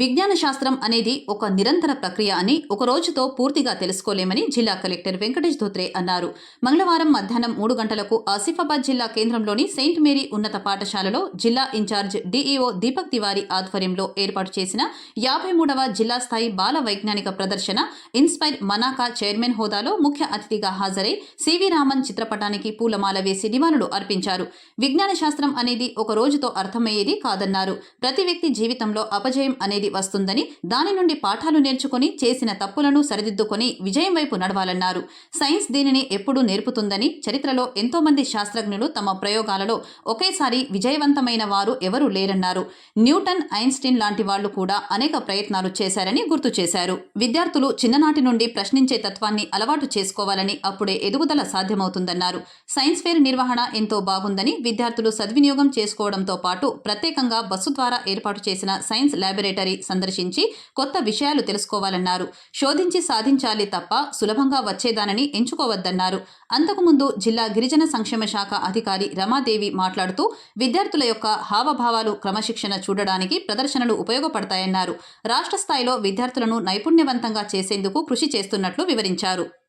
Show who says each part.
Speaker 1: విజ్ఞాన శాస్త్రం అనేది ఒక నిరంతర ప్రక్రియ అని ఒక రోజుతో పూర్తిగా తెలుసుకోలేమని జిల్లా కలెక్టర్ వెంకటేష్ ధోత్రే అన్నారు. మంగళవారం మధ్యాహ్నం మూడు గంటలకు ఆసిఫాబాద్ జిల్లా కేంద్రంలోని సెయింట్ మేరీ ఉన్నత పాఠశాలలో జిల్లా ఇన్ఛార్జ్ డీఈఓ దీపక్ తివారి ఆధ్వర్యంలో ఏర్పాటు చేసిన యాభై మూడవ జిల్లా స్థాయి బాల వైజ్ఞానిక ప్రదర్శన ఇన్స్పైర్ మనాకా చైర్మన్ హోదాలో ముఖ్య అతిథిగా హాజరై సివి రామన్ చిత్రపటానికి పూలమాల వేసి నివాళులు అర్పించారు. విజ్ఞాన శాస్త్రం అనేది ఒక రోజుతో అర్థమయ్యేది కాదన్నారు. ప్రతి వ్యక్తి జీవితంలో అపజయం అనేది వస్తుందని దాని నుండి పాఠాలు నేర్చుకొని చేసిన తప్పులను సరిదిద్దుకొని విజయం వైపు నడవాలన్నారు. సైన్స్ దీనిని ఎప్పుడూ నేర్పుతుందని చరిత్రలో ఎంతో మంది శాస్త్రజ్ఞులు తమ ప్రయోగాలలో ఒకేసారి విజయవంతమైన వారు ఎవరూ లేరన్నారు. న్యూటన్ ఐన్స్టీన్ లాంటి వాళ్ళు కూడా అనేక ప్రయత్నాలు చేశారని గుర్తు చేశారు. విద్యార్థులు చిన్ననాటి నుండి ప్రశ్నించే తత్వాన్ని అలవాటు చేసుకోవాలని అప్పుడే ఎదుగుదల సాధ్యమవుతుందన్నారు. సైన్స్ ఫేర్ నిర్వహణ ఎంతో బాగుందని విద్యార్థులు సద్వినియోగం చేసుకోవడంతో పాటు ప్రత్యేకంగా బస్సు ద్వారా ఏర్పాటు చేసిన సైన్స్ ల్యాబొరేటరీ సందర్శించి కొత్త విషయాలు తెలుసుకోవాలన్నారు. శోధించి సాధించాలి తప్ప సులభంగా వచ్చేదానని ఎంచుకోవద్దన్నారు. అంతకుముందు జిల్లా గిరిజన సంక్షేమ శాఖ అధికారి రమాదేవి మాట్లాడుతూ విద్యార్థుల యొక్క హావభావాలు క్రమశిక్షణ చూడడానికి ప్రదర్శనలు ఉపయోగపడతాయన్నారు. రాష్ట్ర స్థాయిలో విద్యార్థులను నైపుణ్యవంతంగా చేసేందుకు కృషి చేస్తున్నట్లు వివరించారు.